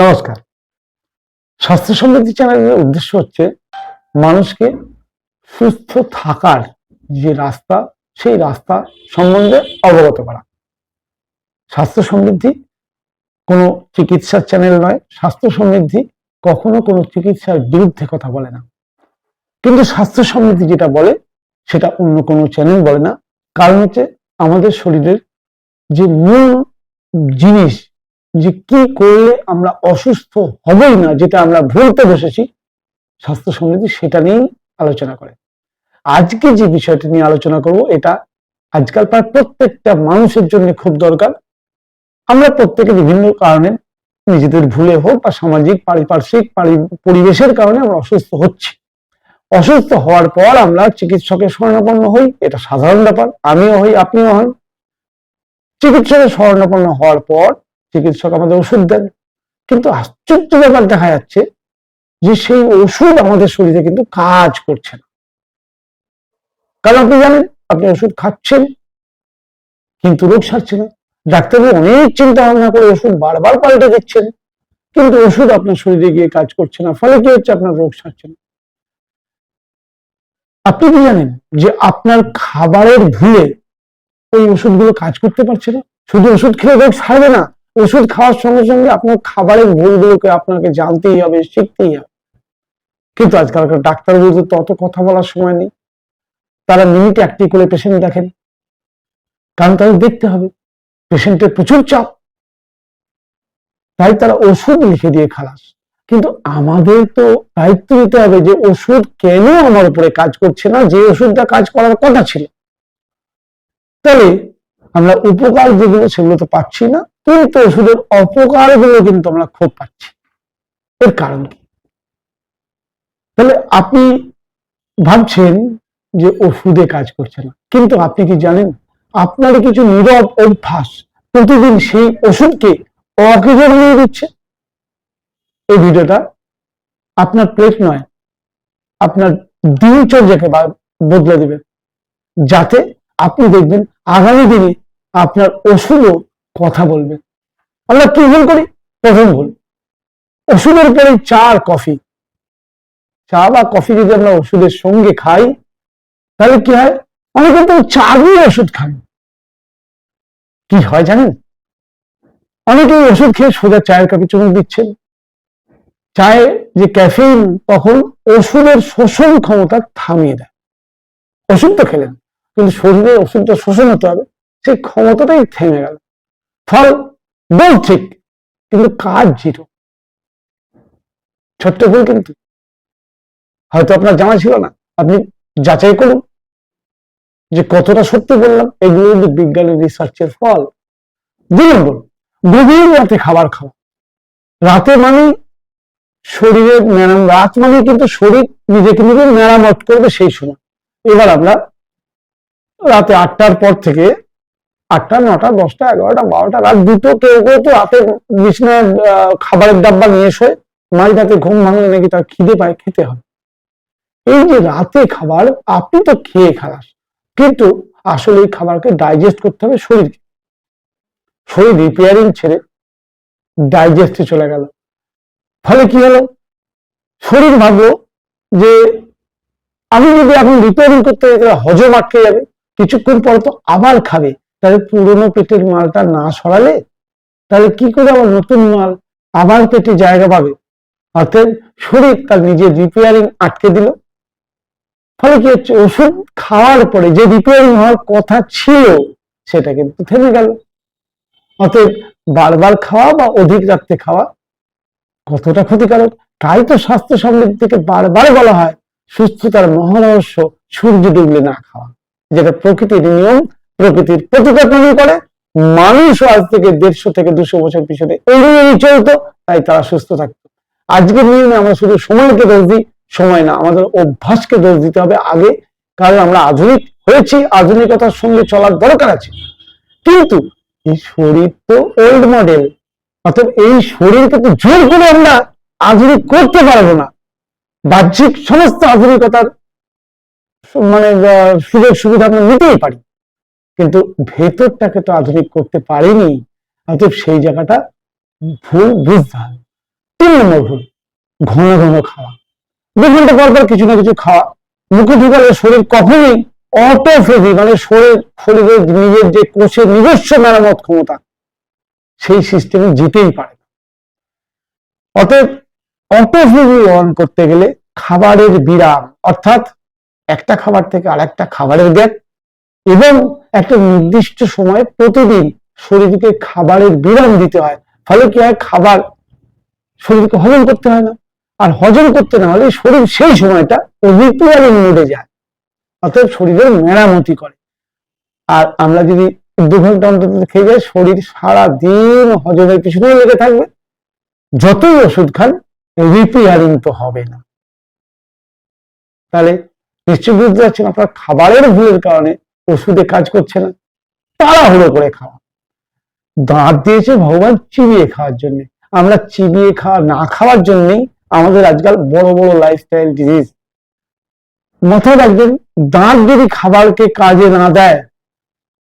নমস্কার। স্বাস্থ্য সমৃদ্ধি চ্যানেলের উদ্দেশ্য হচ্ছে, মানুষকে সুস্থ থাকার যে রাস্তা, সেই রাস্তা সম্বন্ধে অবগত করা। স্বাস্থ্য সমৃদ্ধি কোনো চিকিৎসার চ্যানেল নয়। স্বাস্থ্য সমৃদ্ধি কখনো কোনো চিকিৎসার বিরুদ্ধে কথা বলে না। কিন্তু স্বাস্থ্য সমৃদ্ধি যেটা বলে, সেটা অন্য কোনো চ্যানেল বলে না। কারণ হচ্ছে, আমাদের শরীরের যে মূল জিনিস যে কি করলে আমরা অসুস্থ হবই না, যেটা আমরা ভুলতে বসেছি, স্বাস্থ্য সমৃদ্ধি সেটা নিয়েই আলোচনা করে। আজকে যে বিষয়টি নিয়ে আলোচনা করব, এটা আজকাল প্রায় প্রত্যেকটা মানুষের জন্য খুব দরকার। আমরা প্রত্যেকে বিভিন্ন কারণে নিজেদের ভুলে হোক বা সামাজিক, পারিপার্শ্বিক পরিবেশের কারণে আমরা অসুস্থ হচ্ছি। অসুস্থ হওয়ার পর আমরা চিকিৎসকের স্বর্ণাপন্ন হই, এটা সাধারণ ব্যাপার, আমিও হই, আপনিও হন। চিকিৎসকের স্বর্ণাপন্ন হওয়ার পর চিকিৎসক আমাদের ওষুধ দেন। কিন্তু আশ্চর্য ব্যাপার দেখা যাচ্ছে যে সেই ওষুধ আমাদের শরীরে কিন্তু কাজ করছে না। কারণ আপনি জানেন, আপনি ওষুধ খাচ্ছেন, কিন্তু রোগ সারছে না ডাক্তারবাবু অনেক চিন্তা ভাবনা করে ওষুধ বারবার পাল্টে দিচ্ছেন, কিন্তু ওষুধ আপনার শরীরে গিয়ে কাজ করছে না। ফলে কি হচ্ছে? আপনার রোগ সারছে না। আপনি কি জানেন যে আপনার খাবারের ভুলে ওই ওষুধগুলো কাজ করতে পারছে না? শুধু ওষুধ খেলে রোগ সারবে না ওষুধ খাওয়ার সঙ্গে সঙ্গে আপনার খাবারের ভুলগুলোকে আপনাকে জানতেই হবে, শিখতেই হবে। কিন্তু আজকালকার ডাক্তারবাবুদের তো অত কথা বলার সময় নেই। তারা মিনিট একটি করে পেশেন্ট দেখেন। কারণ তাদের দেখতে হবে পেশেন্টের প্রচুর চাপ। তাই তারা ওষুধ লিখে দিয়ে খালাস। কিন্তু আমাদের তো দায়িত্ব নিতে হবে যে ওষুধ কেন আমার উপরে কাজ করছে না, যে ওষুধটা কাজ করার কথা ছিল। তাহলে আমরা উপকার যেগুলো সেগুলো তো পাচ্ছি না। কিন্তু ওষুধের অপকারগুলো কিন্তু আমরা খুব পাচ্ছি। এর কারণ কি? তাহলে আপনি ভাবছেন যে ওষুধে কাজ করছে না। কিন্তু আপনি কি জানেন? আপনার কিছু নীরব অভ্যাস প্রতিদিন সেই ওষুধকে অকেজো নিয়ে দিচ্ছে? এই ভিডিওটা আপনার প্লেট নয়, আপনার দিনচর্যাকে বদলে দিবে। যাতে আপনি দেখবেন আগামী দিনে আপনার ওষুধও কথা বলবে। আমরা কি ভুল করি? প্রথম ভুল। ওষুধের পরে চা আর কফি। চা বা কফি যদি আমরা ওষুধের সঙ্গে খাই, তাহলে কি হয়? অনেকে তো চা দিয়ে ওষুধ খান। কি হয় জানেন? অনেকেই ওষুধ খেয়ে সোজা চায়ের কাপে চুমুক দিচ্ছেন। চায়ে যে ক্যাফেইন, তখন ওষুধের শোষণ ক্ষমতা থামিয়ে দেয়। ওষুধ তো খেলেন, কিন্তু শরীরে ওষুধটা শোষণ হতে হবে। সেই ক্ষমতাটাই থেমে গেল। ফল বেশ ঠিক, কিন্তু কাজ জিরো। ছোট্ট ভুল কিন্তু। হয়তো আপনার জানা ছিল না। আপনি যাচাই করুন যে কতটা সত্যি বললাম, এগুলো কিন্তু বিজ্ঞানের রিসার্চের ফল। দুই নম্বর গভীর রাতে খাবার খাওয়া। রাতে মানে শরীরের মেরাম রাত মানে কিন্তু শরীর নিজেকে নিজে মেরামত করবে সেই সময়। এবার আমরা রাতে আটটার পর থেকে আটটা নটা দশটা এগারোটা বারোটা রাত দুটো কেউ কেউ তো রাতে বিছনায় আহ, খাবারের ডাব্বা নিয়ে শোয় মাঝ ঘুম ভাঙলে নাকি তার খিদে পায় খেতে হবে এই যে রাতে খাবার আপনি তো খেয়ে খালাস। কিন্তু আসলে এই খাবারকে ডাইজেস্ট করতে হবে শরীরকে শরীর রিপেয়ারিং ছেড়ে ডাইজেস্টে চলে গেল। ফলে কি হলো? শরীর ভাবলো যে আমি যদি এখন রিপেয়ারিং করতে যাই হজম আটকে যাবে কিছুক্ষণ পর তো আবার খাবে। তাহলে পুরোনো পেটের মালটা না সরালে তাহলে কি করে আবার নতুন মাল আবার পেটে জায়গা পাবে? অর্থাৎ শরীর তার নিজের রিপেয়ারিং আটকে দিল। ফলে কি হচ্ছে? ওষুধ খাওয়ার পরে যে রিপেয়ারিং হওয়ার কথা ছিল, সেটা কিন্তু থেমে গেল। অতএব বারবার খাওয়া বা অধিক রাত্রে খাওয়া কতটা ক্ষতিকারক? তাই তো স্বাস্থ্য সমৃদ্ধি থেকে বারবার বলা হয়, সুস্থতার মহারহস্য সূর্য ডুবলে না খাওয়া, যেটা প্রকৃতির নিয়ম প্রকৃতির প্রতিকল্পনা করে। মানুষ আজ থেকে দেড়শো থেকে দুশো বছর পিছনে এই চলতো, তাই তারা সুস্থ থাকতো। আজকের নিয়মে আমরা শুধু সময়কে দোষ দিই, সময় না, আমাদের অভ্যাসকে দোষ দিতে হবে আগে, কারণ আমরা আধুনিক হয়েছি, আধুনিকতার সঙ্গে চলার দরকার আছে। কিন্তু এই শরীর তো ওল্ড মডেল অর্থাৎ এই শরীরকে তো জোর করে আমরা আধুনিক করতে পারব না। বাহ্যিক সমস্ত আধুনিকতার মানে সুযোগ সুবিধা আমরা নিতেই পারি। কিন্তু ভেতরটাকে তো আধুনিক করতে পারিনি, অতএব সেই জায়গাটা ভুল বুঝতে হবে। তিন নম্বর ভুল, ঘন ঘন খাওয়া। দু ঘণ্টা পর পর কিছু না কিছু খাওয়া। মুখে ঢুকালে শরীর কখনোই অটোফেজি মানে শরীর শরীরের নিজের যে কোষের নিজস্ব মেরামত ক্ষমতা, সেই সিস্টেমে যেতেই পারে অতএব অটোফেজি অন করতে গেলে খাবারের বিরাম, অর্থাৎ একটা খাবার থেকে আরেকটা খাবারের গ্যাপ এবং একটা নির্দিষ্ট সময় প্রতিদিন শরীরকে খাবারের বিরাম দিতে হয়। ফলে কি হয়? খাবার শরীরকে হজম করতে হয় না। আর হজম করতে না হলে শরীর সেই সময়টা রিপেয়ারিং মোডে যায়। অতএব শরীরের মেরামতি করে। আর আমরা যদি দু ঘণ্টা অন্তত খেয়ে যাই, শরীর সারা দিন হজমের পিছনে লেগে থাকবে। যতই ওষুধ খান, রিপেয়ারিং তো হবে না। তাহলে নিশ্চয় বুঝতে পারছেন আপনার খাবারের ভুলের কারণে ওষুধে কাজ করছে না। তাড়াহুড়ো করে খাওয়া। দাঁত দিয়েছে ভগবান, চিবিয়ে খাওয়ার জন্য। আমরা চিবিয়ে খাওয়া, না খাওয়ার জন্যই আমাদের আজকাল বড় বড় লাইফস্টাইল ডিজিজ মাথায় রাখবেন, দাঁত যদি খাবারকে কাজে না দেয়,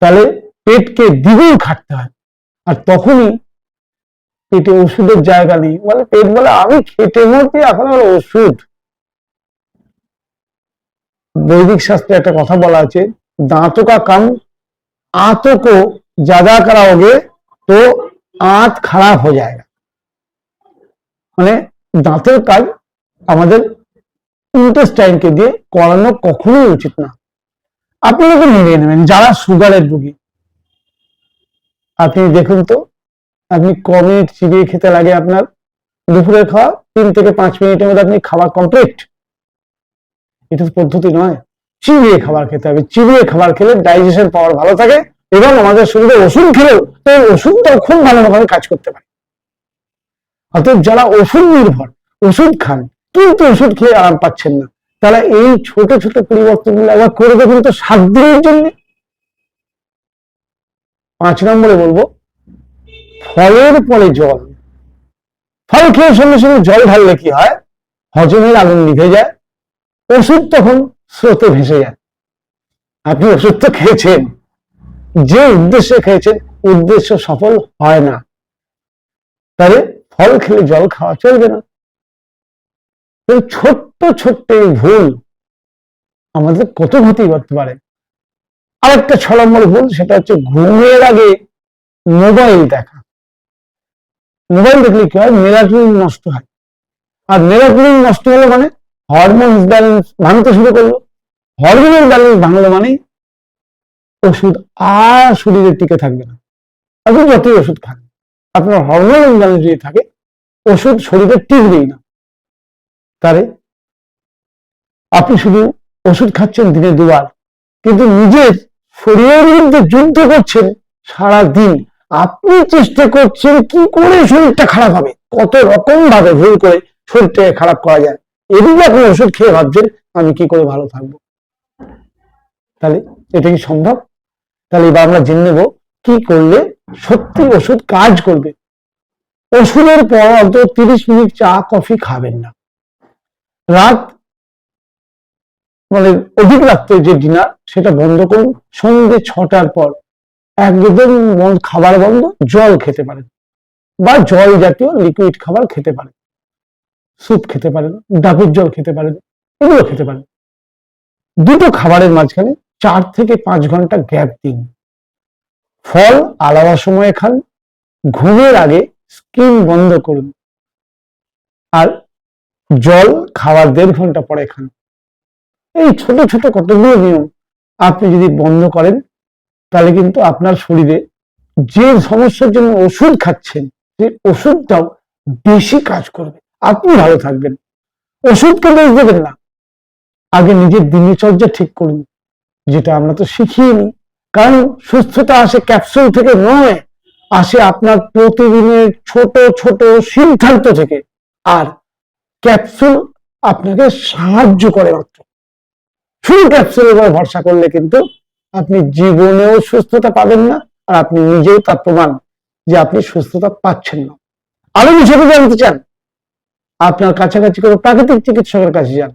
তাহলে পেটকে দ্বিগুণ খাটতে হয়। আর তখনই পেটে ওষুধের জায়গা নেই। বলে, পেট বলে, আমি খেটে মরছি, এখন হলো ওষুধ। বৈদিক শাস্ত্রে একটা কথা বলা আছে দাঁতও কা কাম आंतों को ज्यादा कराओगे तो आंत খারাপ হয়ে যায় মানে দাঁতের কাজ আমাদের ইন্টেস্টাইনকে দিয়ে করানো কখনোই উচিত না আপনি যখন নিয়ে নেবেন যারা সুগারের রোগী আপনি দেখুন তো আপনি ক মিনিট চিবিয়ে খেতে লাগে আপনার দুপুরে খাওয়া তিন থেকে পাঁচ মিনিটের মধ্যে আপনি খাবার কমপ্লিট এটা তো পদ্ধতি নয় চিবিয়ে খাবার খেতে হবে। চিবিয়ে খাবার খেলে ডাইজেশন পাওয়ার ভালো থাকে এবং আমাদের শরীরে ওষুধ খেলেও এই ওষুধটাও খুব ভালোভাবে কাজ করতে পারে। অর্থাৎ যারা ওষুধ নির্ভর, ওষুধ খান, কিন্তু ওষুধ খেয়ে আরাম পাচ্ছেন না, তারা এই ছোট ছোট পরিবর্তনগুলো একবার করে দেখুন তো সাত দিনের জন্য। পাঁচ নম্বরে বলব, ফলের পরে জল। ফল খেয়ে সঙ্গে সঙ্গে জল ঢাললে কি হয়? হজমের আগুন নিভে যায়। ওষুধ তখন স্রোতে ভেসে যায়। আপনি ওষুধ তো খেয়েছেন। যে উদ্দেশ্যে খেয়েছেন, উদ্দেশ্য সফল হয় না। তাহলে ফল খেলে জল খাওয়া চলবে না। ছোট্ট ছোট্ট এই ভুল আমাদের কত ক্ষতি করতে পারে? আরেকটা ছ নম্বর ভুল, সেটা হচ্ছে ঘুমের আগে মোবাইল দেখা। মোবাইল দেখলে কি হয়? মেলাটোনিন নষ্ট হয়। আর মেলাটোনিন নষ্ট হলে মানে হরমোন ব্যালেন্স ভাঙতে শুরু করল। হরমোনের ব্যালেন্স ভাঙলো মানে ওষুধ আর শরীরে টিকে থাকবে না। আপনি যতই ওষুধ খান আপনার হরমোন ইমব্যালেন্স যদি থাকে, ওষুধ শরীরে টিকবেই না। তারে আপনি শুধু ওষুধ খাচ্ছেন দিনে দুবার, কিন্তু নিজের শরীরের বিরুদ্ধে যুদ্ধ করছেন সারা দিন আপনি চেষ্টা করছেন কি করে শরীরটা খারাপ হবে, কত রকম ভাবে ভুল করে শরীরটাকে খারাপ করা যায়। এদিকে আপনি ওষুধ খেয়ে ভাবছেন, আমি কি করে ভালো থাকব? তাহলে এটা কি সম্ভব? তাহলে এবার আমরা জেনে নেব কি করলে সত্যি ওষুধ কাজ করবে। ওষুধের পর অন্তত তিরিশ মিনিট চা, কফি খাবেন না। রাত মানে অধিক রাত্রে যে ডিনার, সেটা বন্ধ করুন। সন্ধ্যে ছটার পর একদম খাবার বন্ধ, জল খেতে পারেন বা জল জাতীয় লিকুইড খাবার খেতে পারেন। স্যুপ খেতে পারেন, ডাবের জল খেতে পারেন, এগুলো খেতে পারেন। দুটো খাবারের মাঝখানে চার থেকে পাঁচ ঘণ্টা গ্যাপ দিন। ফল আলাদা সময়ে খান, ঘুমের আগে স্ক্রিন বন্ধ করুন, আর জল খাওয়ার দেড় ঘণ্টা পরে খান। এই ছোট ছোট কতগুলো নিয়ম আপনি যদি বন্ধ করেন, তাহলে কিন্তু আপনার শরীরে যে সমস্যার জন্য ওষুধ খাচ্ছেন, সেই ওষুধটাও বেশি কাজ করবে। আপনি ভালো থাকবেন। ওষুধকে দোষ দেবেন না। আগে নিজের দিনচর্যা ঠিক করুন। যেটা আমরা তো শিখিনি। কারণ সুস্থতা আসে ক্যাপসুল থেকে নয়, আসে আপনার প্রতিদিনের ছোট ছোট সিদ্ধান্ত থেকে। আর ক্যাপসুল আপনাকে সাহায্য করে মাত্র। শুধু ক্যাপসুলের উপর ভরসা করলে কিন্তু আপনি জীবনেও সুস্থতা পাবেন না, আর আপনি নিজেও তার প্রমাণ যে আপনি সুস্থতা পাচ্ছেন না। আরও বিষয়টা জানতে চান? আপনার কাছাকাছি কোনো প্রাকৃতিক চিকিৎসকের কাছে যান।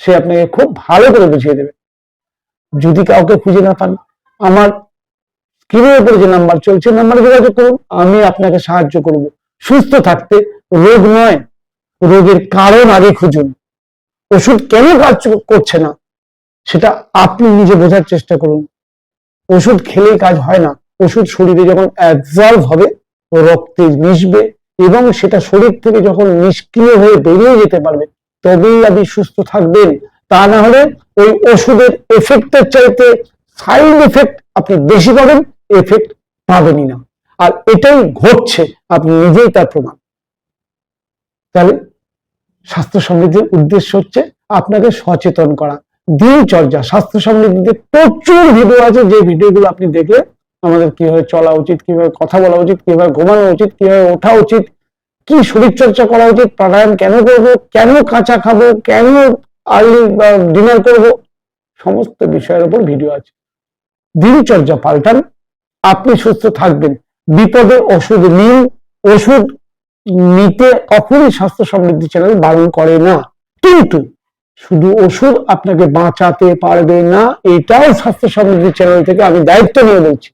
সে আপনাকে খুব ভালো করে বুঝিয়ে দেবে। যদি কাউকে খুঁজে না পান, আমার স্ক্রিনের উপরে যে নাম্বার চলছে নাম্বারে যোগাযোগ করুন, আমি আপনাকে সাহায্য করব। সুস্থ থাকতে রোগ নয়, রোগের কারণ আগে খুঁজুন। ওষুধ কেন কাজ করছে না, সেটা আপনি নিজে বোঝার চেষ্টা করুন। ওষুধ খেলেই কাজ হয় না, ওষুধ শরীরে যখন অ্যাবজর্ভ হবে, রক্তে মিশবে এবং সেটা শরীর থেকে যখন নিষ্ক্রিয় হয়ে বেরিয়ে যেতে পারবে, তবেই আপনি সুস্থ থাকবেন। তা না হলে ওই ওষুধের এফেক্টের চাইতে সাইড এফেক্ট আপনি বেশি পাবেন এফেক্ট পাবেনই না। আর এটাই ঘটছে, আপনি নিজেই তার প্রমাণ। তাহলে স্বাস্থ্য সমৃদ্ধির উদ্দেশ্য হচ্ছে আপনাকে সচেতন করা। দিনচর্যা স্বাস্থ্য সমৃদ্ধিতে প্রচুর ভিডিও আছে, যে ভিডিওগুলো আপনি দেখলে আমাদের কীভাবে চলা উচিত, কীভাবে কথা বলা উচিত, কীভাবে ঘুমানো উচিত, কীভাবে ওঠা উচিত, কি শরীর চর্চা করা উচিত, প্রাণায়াম কেন করব, কেন কাঁচা খাব, কেন আর্লি ডিনার করব। সমস্ত বিষয়ের উপর ভিডিও আছে। দিনচর্যা পাল্টান। আপনি সুস্থ থাকবেন। বিপদে ওষুধ নিন। ওষুধ নিতে কখনই স্বাস্থ্য সমৃদ্ধি চ্যানেল বারণ করে না। কিন্তু শুধু ওষুধ আপনাকে বাঁচাতে পারবে না, এটাও স্বাস্থ্য সমৃদ্ধি চ্যানেল থেকে আমি দায়িত্ব নিয়ে বলছি।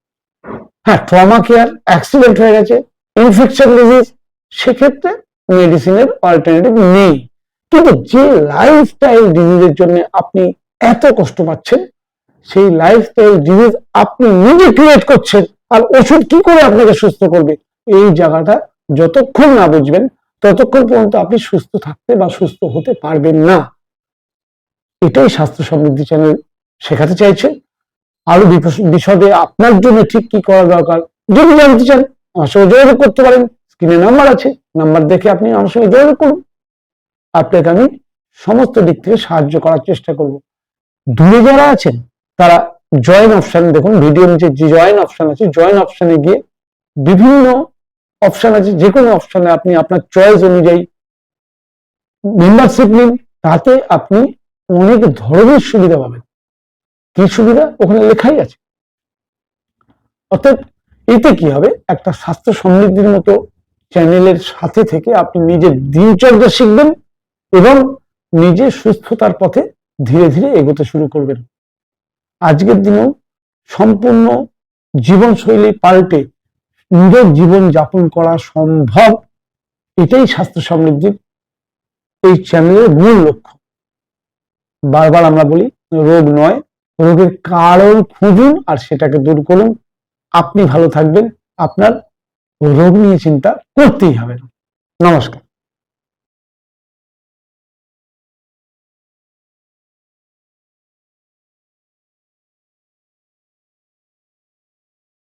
হ্যাঁ ট্রমা কেয়ার অ্যাক্সিডেন্ট হয়ে গেছে, ইনফেকশন ডিজিজ, সেক্ষেত্রে মেডিসিনের অল্টারনেটিভ নেই। কিন্তু যে লাইফস্টাইল ডিজিজের জন্য আপনি এত কষ্ট পাচ্ছেন, সেই লাইফস্টাইল ডিজিজ আপনি নিজে ক্রিয়েট করছেন, আর ওষুধ কি করে আপনাকে সুস্থ করবে? এই জায়গাটা যতক্ষণ না বুঝবেন, ততক্ষণ পর্যন্ত আপনি সুস্থ থাকতে বা সুস্থ হতে পারবেন না। এটাই স্বাস্থ্য সমৃদ্ধি চ্যানেল শেখাতে চাইছে। আরও বিশদে আপনার জন্য ঠিক কি করা দরকার যদি জানতে চান, আমার সঙ্গে যোগাযোগ করতে পারেন। স্ক্রিনে নাম্বার আছে নাম্বার দেখে আপনি আমার সঙ্গে যোগাযোগ করুন। আপনাকে আমি সমস্ত দিক থেকে সাহায্য করার চেষ্টা করব। দূরে যারা আছেন, তারা জয়েন অপশন দেখুন ভিডিও নিচে যে জয়েন অপশন আছে জয়েন অপশনে গিয়ে বিভিন্ন অপশন আছে যে কোনো অপশনে আপনি আপনার চয়েস অনুযায়ী মেম্বারশিপ নিন, তাতে আপনি অনেক ধরনের সুবিধা পাবেন। কি সুবিধা? ওখানে লেখাই আছে। অর্থাৎ এতে কি হবে? একটা স্বাস্থ্য সমৃদ্ধির মতো চ্যানেলের সাথে থেকে আপনি নিজের দিনচর্যা শিখবেন এবং নিজে সুস্থতার পথে ধীরে ধীরে এগোতে শুরু করবেন। আজকের দিনেও সম্পূর্ণ জীবনশৈলী পাল্টে নিজের জীবন যাপন করা সম্ভব। এটাই স্বাস্থ্য সমৃদ্ধির এই চ্যানেলের মূল লক্ষ্য। বারবার আমরা বলি, রোগ নয়, রোগের কারণ খুঁজুন আর সেটাকে দূর করুন। আপনি ভালো থাকবেন, আপনার রোগ নিয়ে চিন্তা করতেই হবে নমস্কার।